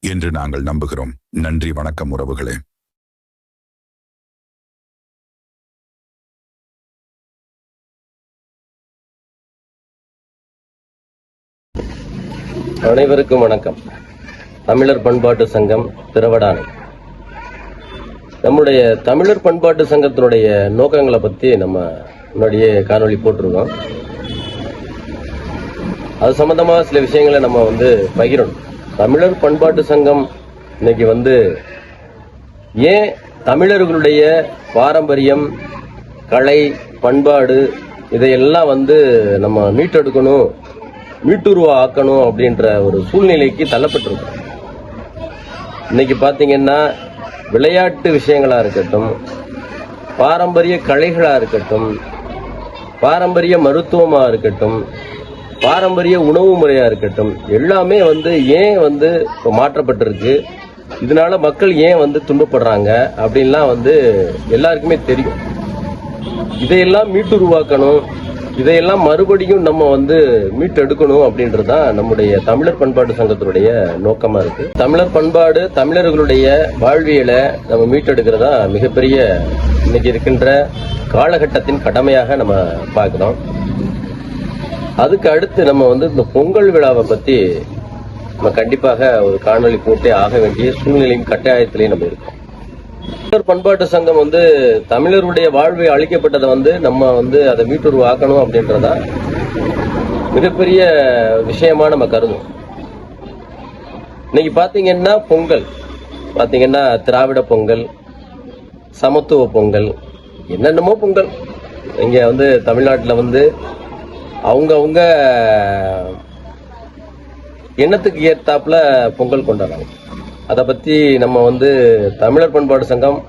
என்று நாங்கள் நம்புகிறோம். நன்றி வணக்கம் உறவுகளே. அனைவருக்கும் வணக்கம். தமிழர் பண்பாட்டு சங்கம் திரவடானை நம்முடைய தமிழர் பண்பாட்டு சங்கத்தினுடைய நோக்கங்களை பத்தி நம்ம முன்னாடியே காணொளி போட்டிருக்கோம். அது சம்பந்தமா சில விஷயங்களை நம்ம வந்து பகிரணும். தமிழர் பண்பாட்டு சங்கம் இன்னைக்கு வந்து ஏன் தமிழர்களுடைய பாரம்பரியம் கலை பண்பாடு இதையெல்லாம் வந்து நம்ம மீட்டெடுக்கணும் மீட்டுருவா ஆக்கணும் அப்படின்ற ஒரு சூழ்நிலைக்கு தள்ளப்பட்டிருக்கோம். இன்னைக்கு பார்த்தீங்கன்னா விளையாட்டு விஷயங்களாக இருக்கட்டும் பாரம்பரிய கலைகளாக இருக்கட்டும் பாரம்பரிய மருத்துவமாக இருக்கட்டும் பாரம்பரிய உணவு முறையா இருக்கட்டும் எல்லாமே வந்து ஏன் வந்து இப்போ மாற்றப்பட்டிருக்கு இதனால மக்கள் ஏன் வந்து துன்பப்படுறாங்க அப்படின்லாம் வந்து எல்லாருக்குமே தெரியும். இதையெல்லாம் மீட்டுருவாக்கணும் இதையெல்லாம் மறுபடியும் நம்ம வந்து மீட்டெடுக்கணும் அப்படின்றது தான் நம்முடைய தமிழர் பண்பாட்டு சங்கத்தினுடைய நோக்கமா இருக்கு. தமிழர் பண்பாடு தமிழர்களுடைய வாழ்வியலை நம்ம மீட்டெடுக்கிறதா மிகப்பெரிய இன்னைக்கு இருக்கின்ற காலகட்டத்தின் கடமையாக நம்ம பார்க்கிறோம். அதுக்கு அடுத்து நம்ம வந்து இந்த பொங்கல் விழாவை பத்தி நம்ம கண்டிப்பாக ஒரு காணொளி போட்டே ஆக வேண்டிய சூழ்நிலையும் கட்டாயத்திலையும் நம்ம இருக்கோம். தமிழர் பண்பாட்டு சங்கம் வந்து தமிழருடைய வாழ்வை அழிக்கப்பட்டதை வந்து நம்ம வந்து அதை மீட்டுருவாக்கணும் அப்படின்றதா மிகப்பெரிய விஷயமா நம்ம கருதும். இன்னைக்கு பாத்தீங்கன்னா பொங்கல். பாத்தீங்கன்னா திராவிட பொங்கல் சமத்துவ பொங்கல் என்னென்னமோ பொங்கல். இங்க வந்து தமிழ்நாட்டில் வந்து அவங்க அவங்க எண்ணத்துக்கு ஏற்றாப்புல பொங்கல் கொண்டாடுறாங்க. அதை பத்தி நம்ம வந்து தமிழர் பண்பாடு சங்கம்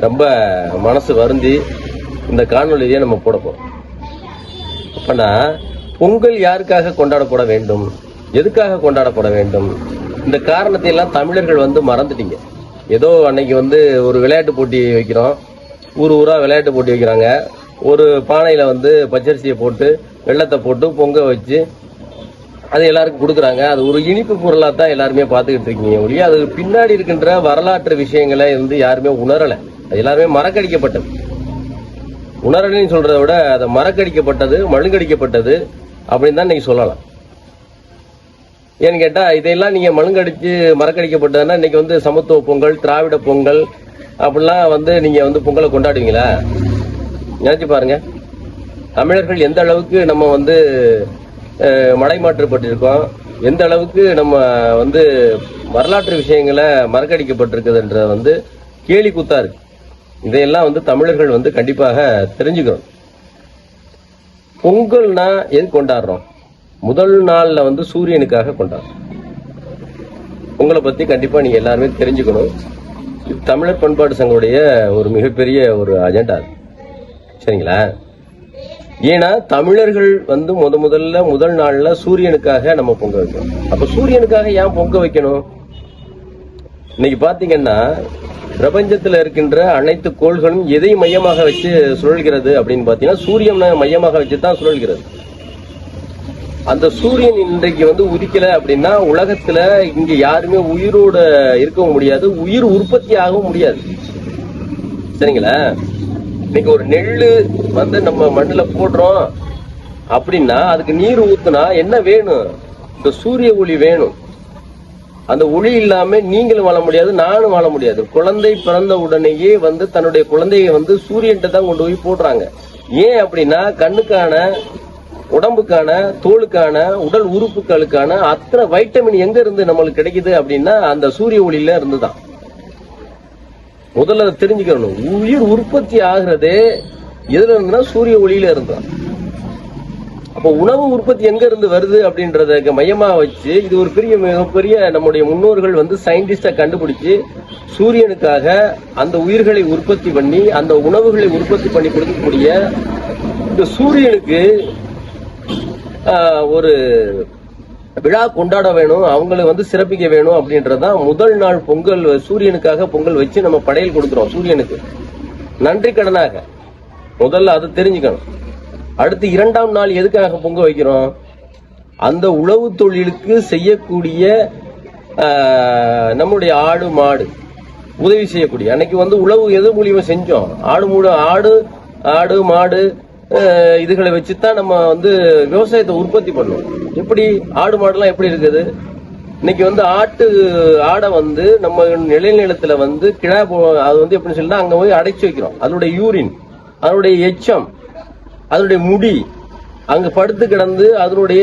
ரொம்ப மனசு வருந்தி இந்த காணொலியை நம்ம போட போகிறோம் அப்பனா பொங்கல் யாருக்காக கொண்டாடப்பட வேண்டும்? எதுக்காக கொண்டாடப்பட வேண்டும்? இந்த காரணத்தை எல்லாம் தமிழர்கள் வந்து மறந்துட்டீங்க. ஏதோ அன்னைக்கு வந்து ஒரு விளையாட்டு போட்டி வைக்கிறோம். ஊர் ஊராக விளையாட்டு போட்டி வைக்கிறாங்க. ஒரு பானையில் வந்து பச்சரிசியை போட்டு வெள்ளத்தை போட்டு பொங்க வச்சு அது எல்லாருக்கும் கொடுக்குறாங்க. அது ஒரு இனிப்பு பொருளாக தான் எல்லாருமே பார்த்துக்கிட்டு இருக்கீங்க ஒழிய அது பின்னாடி இருக்கின்ற வரலாற்று விஷயங்களை வந்து யாருமே உணரலை. அது எல்லாருமே மறக்கடிக்கப்பட்டது. உணரலைன்னு சொல்கிறத விட அதை மறக்கடிக்கப்பட்டது மழுங்கடிக்கப்பட்டது அப்படின்னு தான் நீங்கள் சொல்லலாம். ஏன்னு கேட்டால் இதையெல்லாம் நீங்கள் மழுங்கடிச்சு மறக்கடிக்கப்பட்டதுன்னா இன்றைக்கி வந்து சமத்துவ பொங்கல் திராவிட பொங்கல் அப்படிலாம் வந்து நீங்கள் வந்து பொங்கலை கொண்டாடுவீங்களா? நினைச்சு பாருங்க. தமிழர்கள் எந்த அளவுக்கு நம்ம வந்து மலை மடைமாற்றப்பட்டிருக்கோம் எந்த அளவுக்கு நம்ம வந்து வரலாற்று விஷயங்களை மறக்கடிக்கப்பட்டிருக்குதுன்ற வந்து கேலி கூத்தா இருக்கு. இதையெல்லாம் வந்து தமிழர்கள் வந்து கண்டிப்பாக தெரிஞ்சுக்கணும். பொங்கல்னா எது கொண்டாடுறோம்? முதல் நாள்ல வந்து சூரியனுக்காக கொண்டாடுறோம். பொங்கலை பத்தி கண்டிப்பா நீங்க எல்லாருமே தெரிஞ்சுக்கணும். தமிழர் பண்பாடு சங்கோடைய ஒரு மிகப்பெரிய ஒரு அஜெண்டா அது. சரிங்களா? ஏன்னா தமிழர்கள் வந்து முத முதல்ல முதல் நாள்ல சூரியனுக்காக நம்ம பொங்க வைக்கணும். அப்ப சூரியனுக்காக ஏன் பொங்க வைக்கணும்? இன்னைக்கு பாத்தீங்கன்னா பிரபஞ்சத்துல இருக்கின்ற அனைத்து கோள்களும் எதை மையமாக வச்சு சுழல்கிறது அப்படின்னு பாத்தீங்கன்னா சூரியனை மையமாக வச்சு தான் சுழல்கிறது. அந்த சூரியன் இன்றைக்கு வந்து உதிக்கல அப்படின்னா உலகத்துல இங்க யாருமே உயிரோட இருக்கவும் முடியாது உயிர் உற்பத்தி ஆகவும் முடியாது. சரிங்களா? இன்னைக்கு ஒரு நெல் வந்து நம்ம மண்ணில் போடுறோம் அப்படின்னா அதுக்கு நீர் ஊத்துனா என்ன வேணும்? இந்த சூரிய ஒளி வேணும். அந்த ஒளி இல்லாம நீங்களும் வாழ முடியாது நானும் வாழ முடியாது. குழந்தை பிறந்த உடனேயே வந்து தன்னுடைய குழந்தையை வந்து சூரியன்ட்ட தான் கொண்டு போய் போடுறாங்க. ஏன் அப்படின்னா கண்ணுக்கான உடம்புக்கான தோலுக்கான உடல் உறுப்புகளுக்கான அத்தனை வைட்டமின் எங்க இருந்து நம்மளுக்கு கிடைக்குது அப்படின்னா அந்த சூரிய ஒளியில இருந்து தான் முதல்ல அதை தெரிஞ்சுக்கணும். உயிர் உற்பத்தி ஆகிறதே எதுல இருந்துன்னா சூரிய ஒளியில இருந்தான் அப்போ உணவு உற்பத்தி எங்க இருந்து வருது அப்படின்றத மையமா வச்சு இது ஒரு பெரிய மிகப்பெரிய நம்முடைய முன்னோர்கள் வந்து சயின்டிஸ்ட கண்டுபிடிச்சு சூரியனுக்காக அந்த உயிர்களை உற்பத்தி பண்ணி அந்த உணவுகளை உற்பத்தி பண்ணி கொடுக்கக்கூடிய இந்த சூரியனுக்கு ஒரு விழா கொண்டாட வேணும் அவங்களை வந்து சிறப்பிக்க வேணும் அப்படின்றதான் முதல் நாள் பொங்கல் சூரியனுக்காக பொங்கல் வச்சு நம்ம படையல் கொடுக்குறோம் சூரியனுக்கு. நன்றி கடனாக. முதல்ல அதை தெரிஞ்சுக்கணும். அடுத்து இரண்டாம் நாள் எதுக்காக பொங்க வைக்கிறோம்? அந்த உழவு தொழிலுக்கு செய்யக்கூடிய நம்முடைய ஆடு மாடு உதவி செய்யக்கூடிய. அன்னைக்கு வந்து உழவு எது மூலியமா செஞ்சோம்? ஆடு மூலம் ஆடு ஆடு மாடு இதுகளை இதுகளை வச்சுதான் நம்ம வந்து விவசாயத்தை உற்பத்தி பண்ணுவோம். எப்படி ஆடு மாடுலாம் எப்படி இருக்குது? இன்னைக்கு வந்து ஆட்டு ஆடை வந்து நம்ம நிலநிலத்துல வந்து கிழா அது வந்து எப்படின்னு சொல்லிட்டு அங்க போய் அடைச்சு வைக்கிறோம். அதனுடைய யூரின் அதனுடைய எச்சம் அதனுடைய முடி அங்க படுத்து கிடந்து அதனுடைய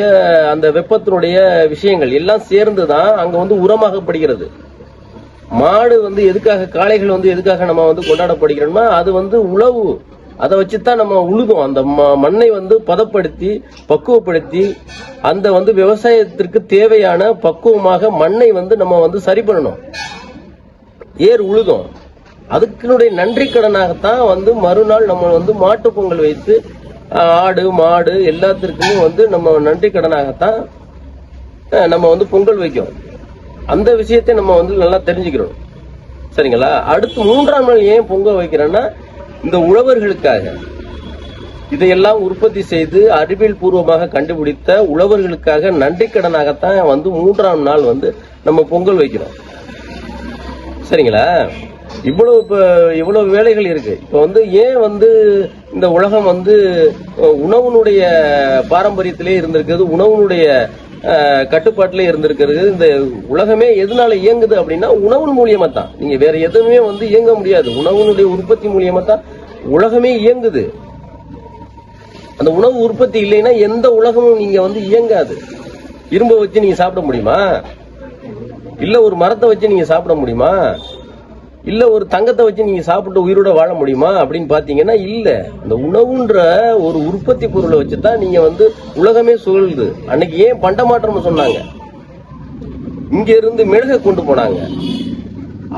அந்த வெப்பத்தினுடைய விஷயங்கள் எல்லாம் சேர்ந்து தான் அங்க வந்து உரமாகப்படுகிறது. மாடு வந்து எதுக்காக காளைகள் வந்து எதுக்காக நம்ம வந்து கொண்டாடப்படுகிறோம்னா அது வந்து உழவு அதை வச்சுதான் நம்ம உழுதும். அந்த ம- மண்ணை வந்து பதப்படுத்தி பக்குவப்படுத்தி அந்த வந்து விவசாயத்திற்கு தேவையான பக்குவமாக மண்ணை வந்து நம்ம வந்து சரி பண்ணணும். ஏர் உழுதும். அதுக்குனுடைய நன்றி கடனாகத்தான் வந்து மறுநாள் நம்ம வந்து மாட்டு பொங்கல் வைத்து ஆடு மாடு எல்லாத்திற்குமே வந்து நம்ம நன்றி கடனாகத்தான் நம்ம வந்து பொங்கல் வைக்கும். அந்த விஷயத்தை நம்ம வந்து நல்லா தெரிஞ்சுக்கிறோம் சரிங்களா? அடுத்து மூன்றாம் நாள் ஏன் பொங்கல் வைக்கிறோன்னா இந்த உழவர்களுக்காக. இதையெல்லாம் உற்பத்தி செய்து அறிவியல் பூர்வமாக கண்டுபிடித்த உழவர்களுக்காக நன்றி கடனாகத்தான் வந்து மூன்றாம் நாள் வந்து நம்ம பொங்கல் வைக்கிறோம். சரிங்களா? இவ்வளவு இப்போ இவ்வளவு வேலைகள் இருக்கு. இப்போ வந்து ஏன் வந்து இந்த உலகம் வந்து உணவுனுடைய பாரம்பரியத்திலே இருந்திருக்கிறது உணவுனுடைய கட்டுப்பாட்டிலே இருந்திருக்கிறது. இந்த உலகமே எதனால இயங்குது அப்படின்னா உணவு மூலியமா தான். நீங்க வேற எதுவுமே வந்து இயங்க முடியாது. உணவுனுடைய உற்பத்தி மூலியமா தான் உலகமே இயங்குது. அந்த உணவு உற்பத்தி இல்லைன்னா எந்த உலகமும் நீங்க வந்து இயங்காது. இரும்பை வச்சு நீங்க சாப்பிட முடியுமா? இல்ல ஒரு மரத்தை வச்சு நீங்க சாப்பிட முடியுமா? இல்லை ஒரு தங்கத்தை வச்சு நீங்க சாப்பிட்டு உயிரோட வாழ முடியுமா அப்படின்னு பார்த்தீங்கன்னா இல்லை. இந்த உணவுன்ற ஒரு உற்பத்தி பொருளை வச்சு தான் நீங்க வந்து உலகமே சுழலுது. அன்னைக்கு ஏன் பண்டமாற்றம்னு சொன்னாங்க? இங்க இருந்து மெழுகை கொண்டு போனாங்க.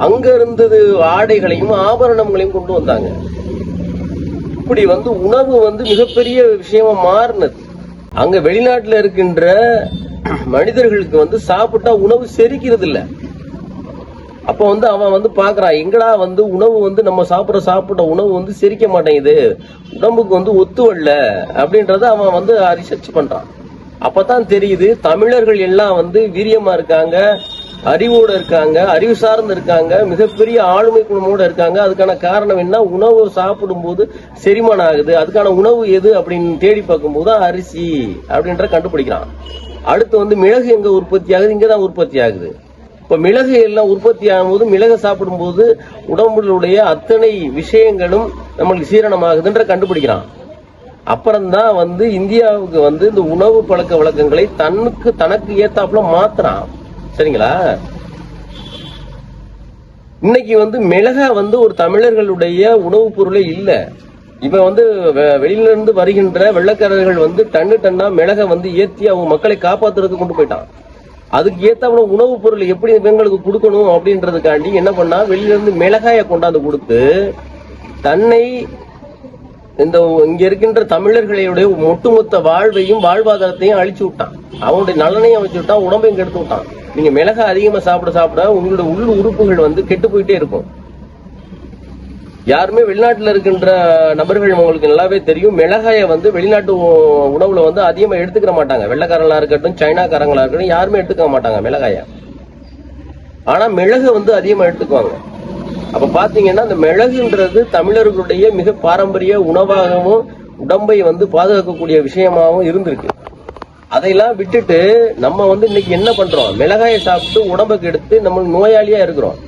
அங்க இருந்தது ஆடைகளையும் ஆபரணங்களையும் கொண்டு வந்தாங்க. இப்படி வந்து உணவு வந்து மிகப்பெரிய விஷயமா மாறினது. அங்க வெளிநாட்டுல இருக்கின்ற மனிதர்களுக்கு வந்து சாப்பிட்டா உணவு செரிக்கிறது இல்லை அப்போ வந்து அவன் வந்து பார்க்குறான் எங்கடா வந்து உணவு வந்து நம்ம சாப்பிட்ற சாப்பிட்ட உணவு வந்து செரிக்க மாட்டேங்குது உடம்புக்கு வந்து ஒத்து வரல அப்படின்றத அவன் வந்து ரிசர்ச் அப்போ தான் தெரியுது தமிழர்கள் எல்லாம் வந்து வீரியமாக இருக்காங்க அறிவோடு இருக்காங்க அறிவு சார்ந்து இருக்காங்க மிகப்பெரிய ஆளுமை குழுமோடு இருக்காங்க. அதுக்கான காரணம் என்ன? உணவு சாப்பிடும்போது செரிமானம் ஆகுது. அதுக்கான உணவு எது அப்படின்னு தேடி பார்க்கும்போது அரிசி அப்படின்ற கண்டுபிடிக்கிறான். அடுத்து வந்து மிளகு எங்கே உற்பத்தி ஆகுது? இங்கதான் உற்பத்தி ஆகுது. இப்ப மிளகு எல்லாம் உற்பத்தி ஆகும்போது மிளகு சாப்பிடும்போது உடம்புடைய அத்தனை விஷயங்களும் நம்மளுக்கு சீரணமாகுதுன்ற கண்டுபிடிக்கிறான். அப்புறம்தான் வந்து இந்தியாவுக்கு வந்து இந்த உணவு பழக்க வழக்கங்களை தனக்கு தனக்கு ஏத்தாப்புல மாத்துறான். சரிங்களா? இன்னைக்கு வந்து மிளகா வந்து ஒரு தமிழர்களுடைய உணவுப் பொருளே இல்ல. இப்ப வந்து வெளியிலிருந்து வெளியில இருந்து வருகின்ற வெள்ளக்காரர்கள் வந்து டன்னு டன்னா மிளகை வந்து ஏத்தி அவங்க மக்களை காப்பாத்துறதுக்கு கொண்டு போயிட்டான். அதுக்கு ஏத்தாப்புல உணவுப் பொருள் எப்படி இவங்களுக்கு கொடுக்கணும் அப்படின்றதுக்காண்டி என்ன பண்ணா வெளியில இருந்து மிளகாய கொண்டாந்து கொடுத்து தன்னை இந்த இங்க இருக்கின்ற தமிழர்களுடைய ஒட்டுமொத்த வாழ்வையும் வாழ்வாதாரத்தையும் அழிச்சு விட்டான். அவனுடைய நலனையும் அமைச்சு விட்டான் உடம்பையும் கெடுத்து விட்டான். நீங்க மிளகாய் அதிகமா சாப்பிட சாப்பிட உங்களோட உள் உறுப்புகள் வந்து கெட்டு போயிட்டே இருக்கும். யாருமே வெளிநாட்டில் இருக்கின்ற நபர்கள் உங்களுக்கு நல்லாவே தெரியும். மிளகாயை வந்து வெளிநாட்டு உணவுல வந்து அதிகமாக எடுத்துக்கிற மாட்டாங்க. வெள்ளக்காரங்களா இருக்கட்டும் சைனாக்காரங்களா இருக்கட்டும் யாருமே எடுத்துக்க மாட்டாங்க மிளகாய. ஆனா மிளகு வந்து அதிகமாக எடுத்துக்குவாங்க. அப்ப பாத்தீங்கன்னா அந்த மிளகுன்றது தமிழர்களுடைய மிக பாரம்பரிய உணவாகவும் உடம்பை வந்து பாதுகாக்கக்கூடிய விஷயமாகவும் இருந்திருக்கு. அதையெல்லாம் விட்டுட்டு நம்ம வந்து இன்னைக்கு என்ன பண்றோம்? மிளகாயை சாப்பிட்டு உடம்புக்கு எடுத்து நம்ம நோயாளியா இருக்கிறோம்.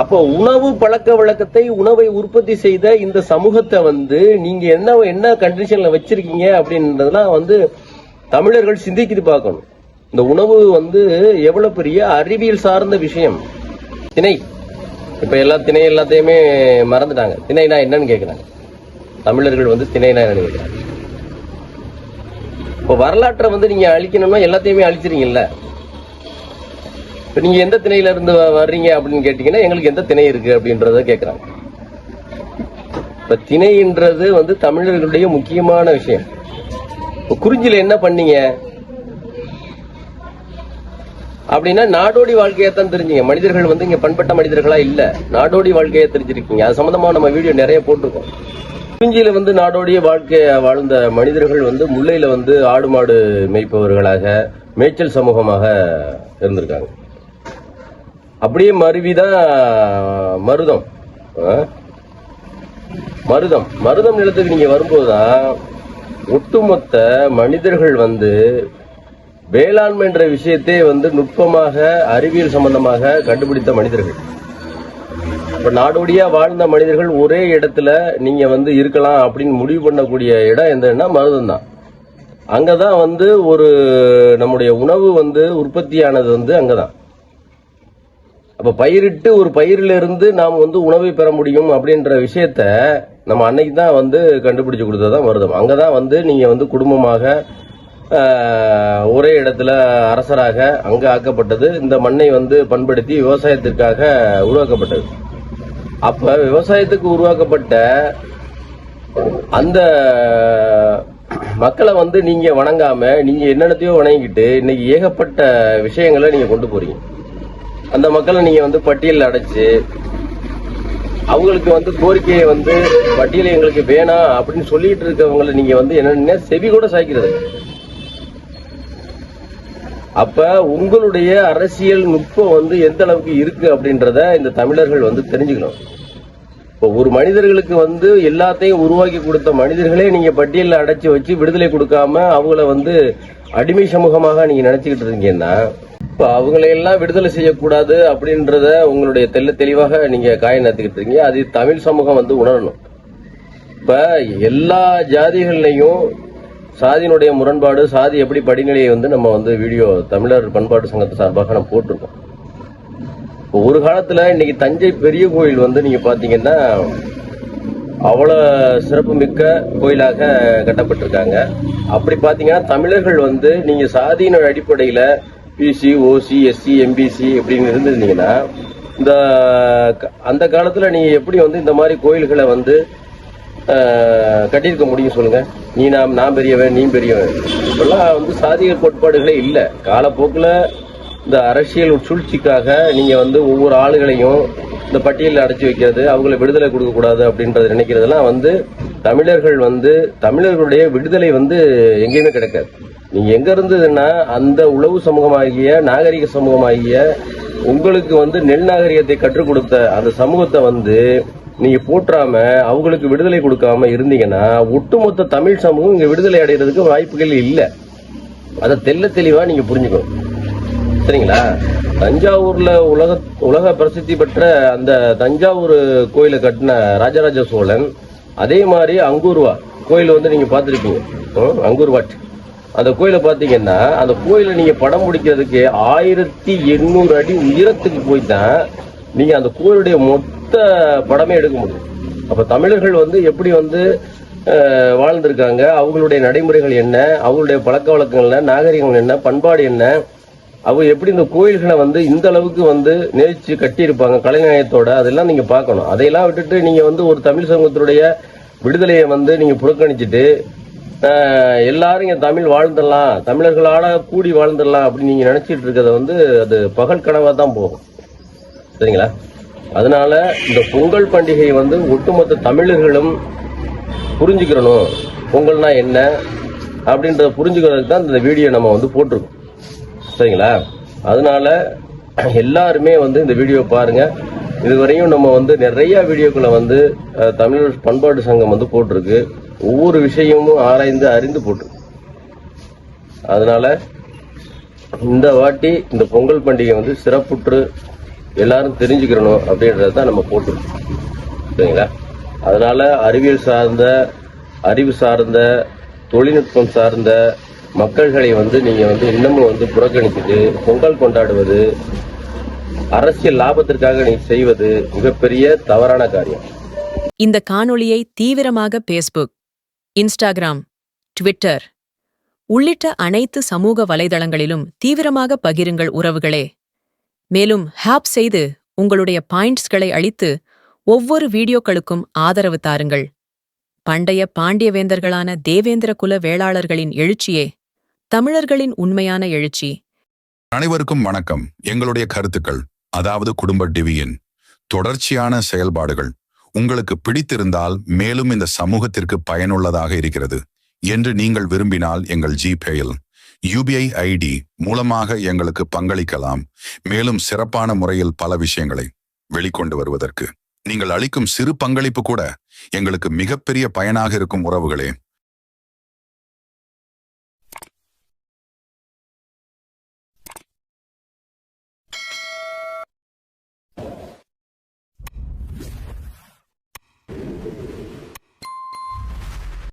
அப்போ உணவு பழக்க வழக்கத்தை உணவை உற்பத்தி செய்த இந்த சமூகத்தை வந்து நீங்க என்ன என்ன கண்டிஷன்ல வச்சிருக்கீங்க அப்படின்றதுலாம் வந்து தமிழர்கள் சிந்திக்கிட்டு பார்க்கணும். இந்த உணவு வந்து எவ்வளவு பெரிய அறிவியல் சார்ந்த விஷயம். திணை. இப்ப எல்லா திணை எல்லாத்தையுமே மறந்துட்டாங்க. திணைனா என்னன்னு கேக்குறாங்க. தமிழர்கள் வந்து திணைனா என்னன்னு கேக்குறாங்க. இப்ப வரலாற்றை வந்து நீங்க அழிக்கணும்னா எல்லாத்தையுமே அழிச்சிருங்கல்ல இப்போ நீங்க எந்த திணையில இருந்து வ- வர்றீங்க அப்படின்னு கேட்டீங்கன்னா எங்களுக்கு எந்த திணை இருக்கு அப்படின்றத கேட்குறாங்க இப்போ திணைன்றது வந்து தமிழர்களுடைய முக்கியமான விஷயம். இப்போ குறிஞ்சியில் என்ன பண்ணீங்க? அப்படின்னா நாடோடி வாழ்க்கையத்தான் தெரிஞ்சீங்க. மனிதர்கள் வந்து இங்க பண்பட்ட மனிதர்களா இல்ல. நாடோடி வாழ்க்கையை தெரிஞ்சிருக்கீங்க. அது சம்பந்தமா நம்ம வீடியோ நிறைய போட்டிருக்கோம். குறிஞ்சியில வந்து நாடோடிய வாழ்க்கைய வாழ்ந்த மனிதர்கள் வந்து முல்லையில வந்து ஆடு மாடு மேய்ப்பவர்களாக மேய்ச்சல் சமூகமாக இருந்திருக்காங்க. அப்படியே மருவிதான் மருதம். ஆ? மருதம். மருதம் நிலத்துக்கு நீங்க வரும்போதுதான் ஒட்டுமொத்த மனிதர்கள் வந்து வேளாண்மை என்ற விஷயத்தை வந்து நுட்பமாக அறிவியல் சம்பந்தமாக கண்டுபிடித்த மனிதர்கள். இப்ப நாடோடியா வாழ்ந்த மனிதர்கள் ஒரே இடத்துல நீங்க வந்து இருக்கலாம் அப்படின்னு முடிவு பண்ணக்கூடிய இடம் எந்தன்னா மருதம் தான் அங்கதான் வந்து ஒரு நம்முடைய உணவு வந்து உற்பத்தியானது வந்து அங்கதான். அப்போ பயிரிட்டு ஒரு பயிரிலிருந்து நாம் வந்து உணவை பெற முடியும் அப்படின்ற விஷயத்த நம்ம அன்னைக்கு தான் வந்து கண்டுபிடிச்சு வருதம். அங்கே தான் வந்து நீங்கள் வந்து குடும்பமாக ஒரே இடத்துல அரசராக அங்கே ஆக்கப்பட்டது. இந்த மண்ணை வந்து பண்படுத்தி விவசாயத்திற்காக உருவாக்கப்பட்டது. அப்போ விவசாயத்துக்கு உருவாக்கப்பட்ட அந்த மக்களை வந்து நீங்கள் வணங்காமல் நீங்கள் என்னென்னத்தையோ வணங்கிக்கிட்டு இன்னைக்கு ஏகப்பட்ட விஷயங்களை நீங்கள் கொண்டு போகிறீங்க அந்த மக்களை நீங்க வந்து பட்டியலில் அடைச்சு அவங்களுக்கு வந்து கோரிக்கையை வந்து பட்டியல் எங்களுக்கு வேணாம் அப்படின்னு சொல்லிட்டு இருக்கவங்களை நீங்க வந்து என்னன்னா செவி கூட சாய்க்கிறது அப்ப உங்களுடைய அரசியல் நுட்பம் வந்து எந்த அளவுக்கு இருக்கு அப்படின்றத இந்த தமிழர்கள் வந்து தெரிஞ்சுக்கணும். இப்போ ஒரு மனிதர்களுக்கு வந்து எல்லாத்தையும் உருவாக்கி கொடுத்த மனிதர்களே நீங்க பட்டியலில் அடைச்சு வச்சு விடுதலை கொடுக்காம அவங்கள வந்து அடிமை சமூகமாக நீங்க நினைச்சுக்கிட்டு இருக்கீங்கன்னா இப்போ அவங்களை எல்லாம் விடுதலை செய்யக்கூடாது அப்படின்றத உங்களுடைய தெல்ல தெளிவாக நீங்க காய நடத்திக்கிட்டு இருக்கீங்க. அது தமிழ் சமூகம் வந்து உணரணும். இப்ப எல்லா ஜாதிகள்லையும் சாதியினுடைய முரண்பாடு சாதி எப்படி படிநிலையை வந்து நம்ம வந்து வீடியோ தமிழர் பண்பாட்டு சங்கத்து சார்பாக நம்ம போட்டிருக்கோம். ஒரு காலத்துல இன்னைக்கு தஞ்சை பெரிய கோயில் வந்து நீங்க பாத்தீங்கன்னா அவ்வளவு சிறப்பு மிக்க கோயிலாக கட்டப்பட்டிருக்காங்க. அப்படி பாத்தீங்கன்னா தமிழர்கள் வந்து நீங்க சாதியின அடிப்படையில பிசி ஓசி எஸ்சி எம்பிசி அப்படின்னு இருந்திருந்தீங்கன்னா இந்த க- அந்த காலத்தில் நீங்கள் எப்படி வந்து இந்த மாதிரி கோயில்களை வந்து கட்டியிருக்க முடியும் சொல்லுங்க? நீ நாம் நான் பெரியவன் நீ பெரியவன். இப்பெல்லாம் வந்து சாதிய கோட்பாடுகளே இல்லை. காலப்போக்கில் இந்த அரசியல் சூழ்ச்சிக்காக நீங்கள் வந்து ஒவ்வொரு ஆளுகளையும் இந்த பட்டியலில் அடைச்சி வைக்கிறது அவங்கள விடுதலை கொடுக்கக்கூடாது அப்படின்றத நினைக்கிறதெல்லாம் வந்து தமிழர்கள் வந்து தமிழர்களுடைய விடுதலை வந்து எங்கேயுமே கிடைக்காது. நீங்க எங்க இருந்ததுன்னா அந்த உளவு சமூகமாகிய நாகரிக சமூகமாகிய உங்களுக்கு வந்து நெல் நாகரிகத்தை கற்றுக் கொடுத்த அந்த சமூகத்தை வந்து நீங்க போற்றாம அவங்களுக்கு விடுதலை கொடுக்காம இருந்தீங்கன்னா ஒட்டுமொத்த தமிழ் சமூகம் இங்க விடுதலை அடைகிறதுக்கு வாய்ப்புகள் இல்லை. அதை தெள்ள தெளிவா நீங்க புரிஞ்சுக்கணும். சரிங்களா? தஞ்சாவூர்ல உலக உலக பிரசித்தி பெற்ற அந்த தஞ்சாவூர் கோயிலை கட்டின ராஜராஜ சோழன் அதே மாதிரி அங்கூர்வா கோயில் வந்து நீங்க பார்த்திருப்பீங்க. ம், அங்கூர்வாட். அந்த கோயிலை பாத்தீங்கன்னா அந்த கோயிலை நீங்க படம் பிடிக்கிறதுக்கு ஆயிரத்தி எண்ணூறு அடி உயரத்துக்கு போய் தான் நீங்க அந்த கோயிலுடைய மொத்த படமே எடுக்க முடியும். அப்ப தமிழர்கள் வந்து எப்படி வந்து வாழ்ந்திருக்காங்க? அவங்களுடைய நடைமுறைகள் என்ன? அவங்களுடைய பழக்க வழக்கங்கள் என்ன? நாகரிகங்கள் என்ன? பண்பாடு என்ன? அவங்க எப்படி இந்த கோயில்களை வந்து இந்த அளவுக்கு வந்து நேர்ச்சி கட்டியிருப்பாங்க? கலைநயத்தோட அதெல்லாம் நீங்க பார்க்கணும். அதையெல்லாம் விட்டுட்டு நீங்க வந்து ஒரு தமிழ் சமூகத்தினுடைய விடுதலையை வந்து நீங்க புறக்கணிச்சிட்டு எல்லாரும் இங்கே தமிழ் வாழ்ந்துடலாம். தமிழர்களால கூடி வாழ்ந்துடலாம் அப்படின்னு நீங்க நினைச்சிட்டு இருக்கிறத வந்து அது பகல் கனவா தான் போகும். சரிங்களா? அதனால இந்த பொங்கல் பண்டிகை வந்து ஒட்டுமொத்த தமிழர்களும் புரிஞ்சுக்கிறணும். பொங்கல்னா என்ன அப்படின்றத புரிஞ்சுக்கிறதுக்கு தான் இந்த வீடியோ நம்ம வந்து போட்டிருக்கோம். சரிங்களா? அதனால எல்லாருமே வந்து இந்த வீடியோ பாருங்க. இதுவரையும் நம்ம வந்து நிறைய வீடியோக்களை வந்து தமிழர் பண்பாட்டு சங்கம் வந்து போட்டிருக்கு. ஒவ்வொரு விஷயமும் ஆராய்ந்து அறிந்து போட்டு. அதனால இந்த வாட்டி இந்த பொங்கல் பண்டிகை வந்து சிறப்புற்று எல்லாரும் தெரிஞ்சுக்கிறணும் அப்படின்றத தான் நம்ம போட்டிருக்கோம். சரிங்களா? அதனால அறிவியல் சார்ந்த அறிவு சார்ந்த தொழில்நுட்பம் சார்ந்த மக்கள்களை வந்து நீங்க வந்து இன்னமும் வந்து புறக்கணிச்சுட்டு பொங்கல் கொண்டாடுவது அரசியல் லாபத்திற்காக நீ செய்வது மிகப்பெரிய தவறான காரியம். இந்த காணொளியை தீவிரமாக பேஸ்புக் இன்ஸ்டாகிராம் ட்விட்டர். உள்ளிட்ட அனைத்து சமூக வலைதளங்களிலும் தீவிரமாக பகிருங்கள் உறவுகளே. மேலும் ஹாப் செய்து உங்களுடைய பாயிண்ட்ஸ்களை அளித்து ஒவ்வொரு வீடியோக்களுக்கும் ஆதரவு தாருங்கள். பண்டைய பாண்டியவேந்தர்களான தேவேந்திர குல வேளாளர்களின் எழுச்சியே தமிழர்களின் உண்மையான எழுச்சி. அனைவருக்கும் வணக்கம். எங்களுடைய கருத்துக்கள் அதாவது குடும்ப டிவியின் தொடர்ச்சியான செயல்பாடுகள் உங்களுக்கு பிடித்திருந்தால் மேலும் இந்த சமூகத்திற்கு பயனுள்ளதாக இருக்கிறது என்று நீங்கள் விரும்பினால் எங்கள் ஜிபேயில். யூபிஐ ஐடி மூலமாக எங்களுக்கு பங்களிக்கலாம். மேலும் சிறப்பான முறையில் பல விஷயங்களை வெளிக்கொண்டு வருவதற்கு. நீங்கள் அளிக்கும் சிறு பங்களிப்பு கூட எங்களுக்கு மிகப்பெரிய பயனாக இருக்கும் உறவுகளே.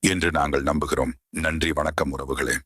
என்று நாங்கள் நம்புகிறோம். நன்றி வணக்கம் உறவுகளே.